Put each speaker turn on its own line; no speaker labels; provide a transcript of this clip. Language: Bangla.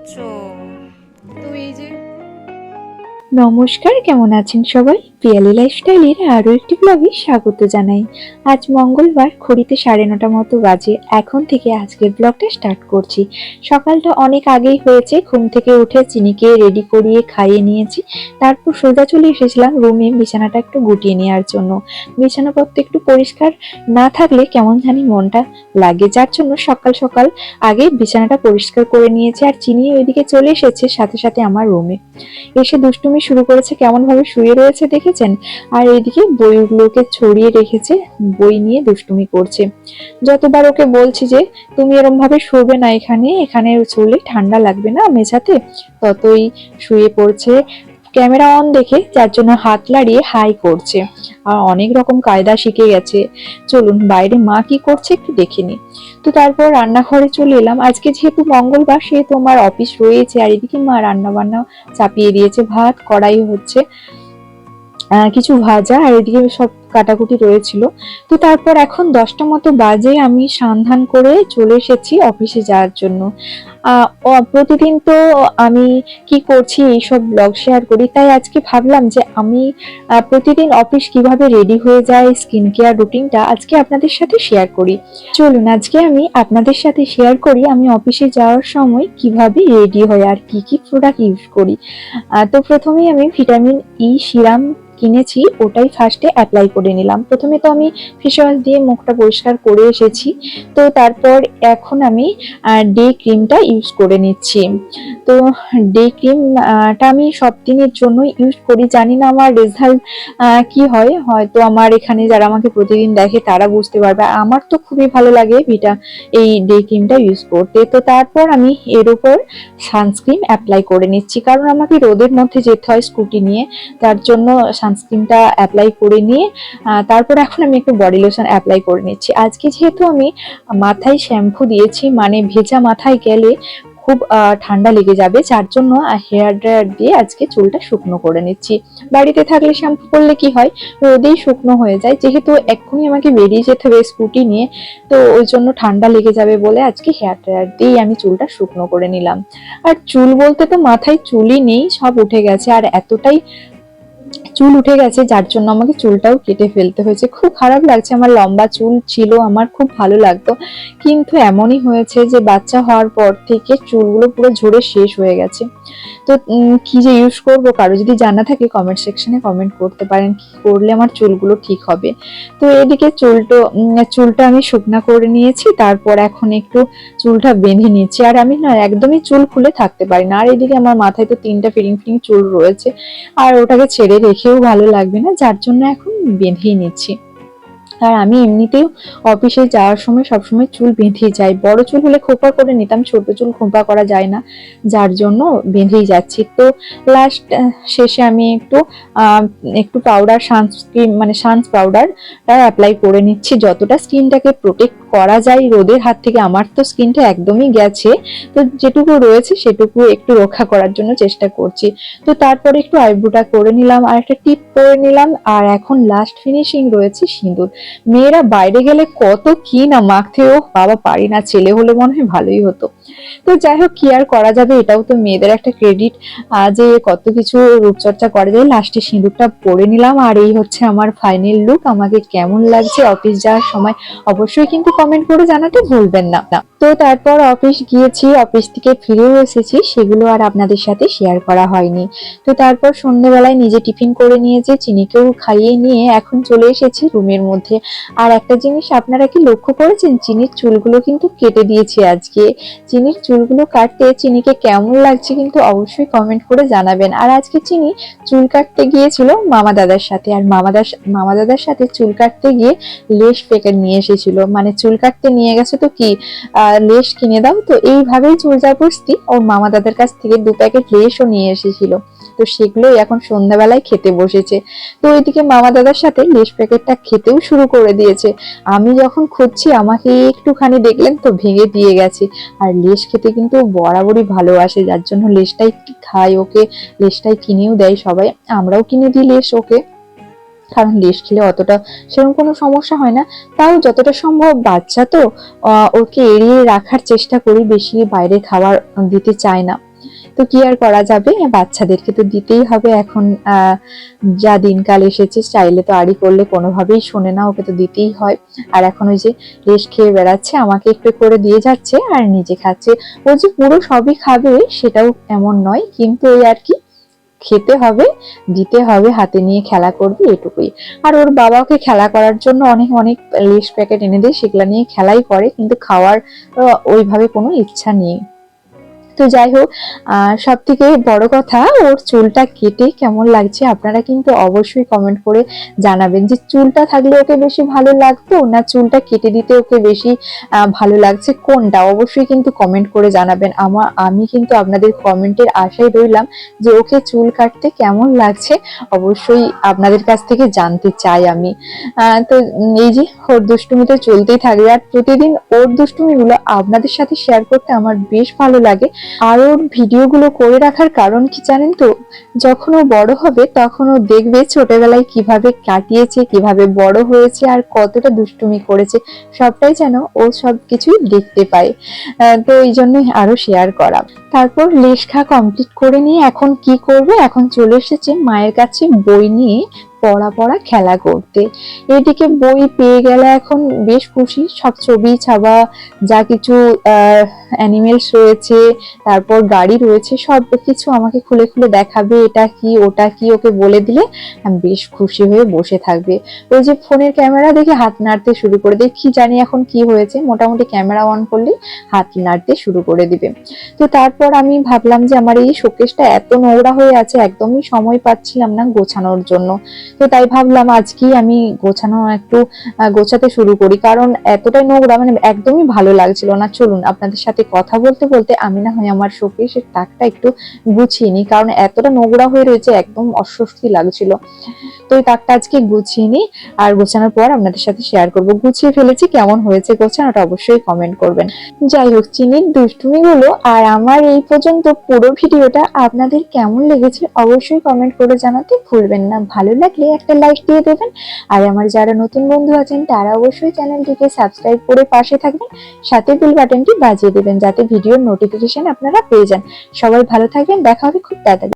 করছ? তো এই যে
নমস্কার কেমন আছেন সবাই? পিয়ালি লাইফস্টাইলের আরও একটি ব্লগে স্বাগত জানাই। আজ মঙ্গলবার ঘড়িতে সাড়ে নটা মতো বাজে। এখন থেকে আজকের ব্লগটা স্টার্ট করছি। সকালটা অনেক আগেই হয়েছে। ঘুম থেকে উঠে চিনিকে রেডি করিয়ে খাইয়ে নিয়েছি। তারপর সোজা চলে এসেছিলাম রুমে বিছানাটা একটু গুটিয়ে নেওয়ার জন্য। বিছানাপত্র একটু পরিষ্কার না থাকলে কেমন জানি মনটা লাগে। যার জন্য সকাল সকাল আগে বিছানাটা পরিষ্কার করে নিয়েছে আর চিনি ওইদিকে চলে এসেছে সাথে সাথে আমার রুমে এসে দুষ্টুমি শুরু করেছে। কেমন ভাবে শুয়ে রয়েছে দেখেছেন? আর এদিকে বইগুলোকে ছড়িয়ে রেখেছে, বই নিয়ে দুষ্টুমি করছে। যতবার ওকে বলছি যে, তুমি এরম ভাবে শুবে না এখানে এখানে শুলে ঠান্ডা লাগবে না মেঝাতে, ততই শুয়ে পড়ছে। ক্যামেরা অন দেখে যার জন্য হাত লাড়িয়ে হাই করছে। আর অনেক রকম কায়দা শিখে গেছে। চলুন, বাইরে মা কি করছে একটু দেখিনি তো তারপর রান্নাঘরে চলে এলাম। আজকে যেহেতু মঙ্গলবার সেহেতু আমার অফিস রয়েছে, আর এদিকে মা রান্না বান্না চাপিয়ে দিয়েছে। ভাত, কড়াই হচ্ছে। কিছু ভাজা আর এদিকে সব কাটাকুটি রয়েছিল। তো তারপর এখন দশটা মতো বাজে আমি সন্ধান করে চলে এসেছি অফিসে যাওয়ার জন্য। প্রতিদিন তো আমি কি করছি এইসব ব্লগ শেয়ার করি, তাই আজকে ভাবলাম যে আমি প্রতিদিন অফিস কীভাবে রেডি হয়ে যায় স্কিন কেয়ার রুটিনটা আজকে আপনাদের সাথে শেয়ার করি। চলুন, আজকে আমি আপনাদের সাথে শেয়ার করি আমি অফিসে যাওয়ার সময় কীভাবে রেডি হয় আর কি কি প্রোডাক্ট ইউজ করি। তো প্রথমেই আমি ভিটামিন ই সিরাম কিনেছি, ওটাই ফার্স্টে অ্যাপ্লাই করে নিলাম। প্রথমে তো আমি ফেস ওয়াশ দিয়ে মুখটা পরিষ্কার করে এসেছি। তো তারপর এখন আমি ডে ক্রিমটা ইউজ করে নিচ্ছি। তো ডে ক্রিমটা আমি সব দিনের জন্য ইউজ করি। জানি না আমার রেজাল্ট কি হয়। হয়তো আমার এখানে যারা আমাকে প্রতিদিন দেখে তারা বুঝতে পারবে। আমার তো খুবই ভালো লাগে ভিটা, এই ডে ক্রিমটা ইউজ করতে। তো তারপর আমি এর উপর সানস্ক্রিন অ্যাপ্লাই করে নিচ্ছি। কারণ আমাকে রোদের মধ্যে যেতে হয় স্কুটি নিয়ে। তার জন্য সানস্ক্রিনটা অ্যাপ্লাই করে নিয়ে তারপর এখন আমি একটু বডি লোশন অ্যাপ্লাই করে নিচ্ছি। আজকে যেহেতু আমি মাথায় শ্যাম্পু দিয়েছি মানে ভেজা মাথায় গেলে খুব ঠান্ডা লেগে যাবে, যার জন্য হেয়ার ড্রায়ার দিয়ে আজকে চুলটা শুকনো করে নিচ্ছি। বাড়িতে থাকলে শ্যাম্পু করলে কি হয়? রোদেই শুকনো হয়ে যায়। যেহেতু এক্ষুনি আমাকে বেরিয়ে যেতে হবে স্কুটি নিয়ে, তো ওই জন্য ঠান্ডা লেগে যাবে বলে আজকে হেয়ার ড্রায়ার দিয়েই আমি চুলটা শুকনো করে নিলাম। আর চুল বলতে তো মাথায় চুলই নেই, সব উঠে গেছে। আর এতটাই চুল উঠে গেছে, যার জন্য আমাকে চুলটাও কেটে ফেলতে হয়েছে। খুব খারাপ লাগছে, আমার লম্বা চুল ছিল, আমার খুব ভালো লাগতো। কিন্তু এমনই হয়েছে যে বাচ্চা হওয়ার পর থেকে চুলগুলো পুরো ঝরে শেষ হয়ে গেছে। তো কি যে ইউজ করব? কারও যদি জানা থাকে কমেন্ট সেকশনে কমেন্ট করতে পারেন, কি করলে আমার চুলগুলো ঠিক হবে? তো এদিকে চুলটো চুলটা আমি শুকনা করে নিয়েছি, তারপর এখন একটু চুলটা বেঁধে নিয়েছি। আর আমি না, একদমই চুল খুলে থাকতে পারি না। আর এদিকে আমার মাথায় তো তিনটা ফিরিং ফিরিং চুল রয়েছে। আর ওটাকে ছেড়ে রেখেও ভালো লাগবে না যার জন্য এখন বেঁধেই নিচ্ছি। আর আমি এমনিতেও অফিসে যাওয়ার সময় সবসময় চুল বেঁধে যাই। বড় চুল হলে খোঁপা করে নিতাম, ছোট চুল খোঁপা করা যায় না। যার জন্য বেঁধেই যাচ্ছি। তো লাস্ট শেষে আমি একটু একটু পাউডার সানস্ক্রিন মানে সানস পাউডার অ্যাপ্লাই করে নিচ্ছি। যতটা স্কিনটাকে প্রোটেক্ট করা যায় রোদের হাত থেকে, আমার তো স্কিনটা একদমই গেছে। তো যেটুকু রয়েছে সেটুকু একটু রক্ষা করার জন্য চেষ্টা করছি। তো তারপরে একটু আইব্রোটা করে নিলাম আর একটা টিপ করে নিলাম। আর এখন লাস্ট ফিনিশিং রয়েছে সিঁদুর। মেয়েরা বাইরে গেলে কত কি না মাখতেও বাবা পারি না, ছেলে হলে মনে হয় ভালোই হতো। তো যাই হোক, কি আর করা যাবে এটাও তো মেয়েদের একটা ক্রেডিট যে কত কিছু রূপচর্চা করা যায়। লাস্টে সিঁদুরটা পরে নিলাম আর এই হচ্ছে আমার ফাইনাল লুক আমাকে কেমন লাগছে, অফিস যাওয়ার সময় অবশ্যই কিন্তু কমেন্ট করে জানাতে ভুলবেন না। তো তারপর অফিস গিয়েছি, অফিস থেকে ফিরেও এসেছি, সেগুলো আর আপনাদের সাথে শেয়ার করা হয়নি। তো তারপর সন্ধ্যেবেলায় নিজে টিফিন করে নিয়েছে, চিনিকেও খাইয়ে নিয়ে এখন চলে এসেছি রুমের মধ্যে। আর একটা জিনিস, আপনারা কি লক্ষ্য করেছেন? চিনির চুলগুলো কিন্তু কেটে দিয়েছি আজকে। চিনির চুলগুলো কাটতে চিনিকে কেমন লাগছে কিন্তু অবশ্যই কমেন্ট করে জানাবেন। আর আজকে চিনি চুল কাটতে গিয়েছিল মামা দাদার সাথে, আর মামা মামা দাদার সাথে চুল কাটতে গিয়ে লেশ প্যাকেট নিয়ে এসেছিল। মানে চুল কাটতে নিয়ে গেছে তো কি? লেশ কিনে দাও। তো এইভাবেই জাবস্তি ওর মামা দাদার কাছ থেকে দু প্যাকেট লেশও নিয়ে এসেছিল। তো সেগুলোই এখন সন্ধ্যাবেলায় খেতে বসেছে। তো ওইদিকে মামা দাদার সাথে লেশ প্যাকেটটা খেতেও শুরু করে দিয়েছে। আমি যখন খুঁজছি, আমাকে একটুখানি দেখলেন তো ভেঙে দিয়ে গেছে। আর লেশ খেতে কিন্তু বরাবরই ভালোবাসে, যার জন্য লেশটাই খায় ওকে, লেশটাই কিনেও দেয় সবাই। আমরাও কিনে দিই লেশ ওকে। কারণ লেশ খেলে অতটা সেরকম কোনো সমস্যা হয় না। তাও যতটা সম্ভব বাচ্চা তো ওকে এড়িয়ে রাখার চেষ্টা করি, বেশি বাইরে খাবার দিতে চায় না। তো কি আর করা যাবে? বাচ্চাদেরকে তো দিতেই হবে এখন যা দিনকাল এসেছে, চাইলে তো আড়ি করলে কোনোভাবেই শোনে না, ওকে তো দিতেই হয়। আর এখন ওই যে রেশ খেয়ে বেড়াচ্ছে, আমাকে একটু করে দিয়ে যাচ্ছে, আর নিজে খাচ্ছে। ও যে পুরো সবই খাবে সেটাও এমন নয়, কিন্তু ওই আর কি খেতে হবে, দিতে হবে, হাতে নিয়ে খেলা করবি এটুকুই। আর ওর বাবাকে খেলা করার জন্য অনেক অনেক লেস প্যাকেট এনে দেয়, সেগুলা নিয়ে খেলাই করে, কিন্তু খাওয়ার ওইভাবে কোনো ইচ্ছা নেই। তো যাই হোক সব থেকে বড় কথা, ওর চুলটা কেটে কেমন লাগছে আপনারা কিন্তু অবশ্যই কমেন্ট করে জানাবেন যে চুলটা থাকলে ওকে বেশি ভালো লাগতো না চুলটা কেটে দিতে ওকে বেশি ভালো লাগছে কোনটা? অবশ্যই কিন্তু কমেন্ট করে জানাবেন। আমার আমি কিন্তু আপনাদের কমেন্টের আশায় রইলাম যে ওকে চুল কাটতে কেমন লাগছে অবশ্যই আপনাদের কাছ থেকে জানতে চাই আমি। তো এই যে ওর দুষ্টুমি তো চলতেই থাকবে। আর প্রতিদিন ওর দুষ্টুমিগুলো আপনাদের সাথে শেয়ার করতে আমার বেশ ভালো লাগে। আর ওর ভিডিওগুলো করে রাখার কারণ কি জানেন তো? যখন ও বড় হবে, তখন ও দেখবে ছোটবেলায় কীভাবে কাটিয়েছে, কীভাবে বড় হয়েছে আর কতটা দুষ্টুমি করেছে। সবটাই যেন ও সব কিছুই দেখতে পায়। তো এই জন্যই আরও শেয়ার করা। তারপর লেখা কমপ্লিট করে নিয়ে এখন কি করবে? এখন চলে এসেছে মায়ের কাছে বই নিয়ে পড়া পড়া খেলা করতে। এদিকে বই পেয়ে গেলে এখন বেশ খুশি। সব ছবি ছাবা যা কিছু অ্যানিমেলস রয়েছে, তারপর গাড়ি রয়েছে, সব কিছু আমাকে খুলে খুলে দেখাবে, এটা কি, ওটা কি, ওকে বলে দিলে আমি বেশ খুশি হয়ে বসে থাকবে। ওই যে ফোনের ক্যামেরা দেখে হাত নাড়তে শুরু করে দেয়, কি জানি এখন কি হয়েছে, মোটামুটি ক্যামেরা অন করলে হাত নাড়তে শুরু করে দিবে। তো তারপর আমি ভাবলাম যে আমার এই শোকেসটা এত নোংরা হয়ে আছে, একদমই সময় পাচ্ছিলাম না গোছানোর জন্য। তো তাই ভাবলাম আজকেই আমি গোছানো একটু গোছাতে শুরু করি। কারণ এতটাই নোংরা মানে একদমই ভালো লাগছিল না। চলুন, আপনাদের সাথে কথা বলতে বলতে আমি না হয় আমার শোকেসের তাকটা একটু গুছিয়ে নিই। কারণ এতটা নোংরা হয়ে রয়েছে, একদম অস্বস্তি লাগছিল। তো এই তাকটা আজকে গুছিয়ে নিই আর গোছানোর পর আপনাদের সাথে শেয়ার করব। গুছিয়ে ফেলেছি, কেমন হয়েছে গোছানোটা অবশ্যই কমেন্ট করবেন। যাই হোক, চিনির দুষ্টুমিগুলো আর আমার এই পর্যন্ত পুরো ভিডিওটা আপনাদের কেমন লেগেছে অবশ্যই কমেন্ট করে জানাতে ভুলবেন না। ভালো লাগলে একটা লাইক দিয়ে দেবেন। আর আমার যারা নতুন বন্ধু আছেন, তারা অবশ্যই চ্যানেলটিকে সাবস্ক্রাইব করে পাশে থাকবেন। সাথে বেল বাটনটি বাজিয়ে দেবেন, যাতে ভিডিওর নোটিফিকেশন আপনারা পেয়ে যান। সবাই ভালো থাকবেন, দেখা হবে খুব তাড়াতাড়ি।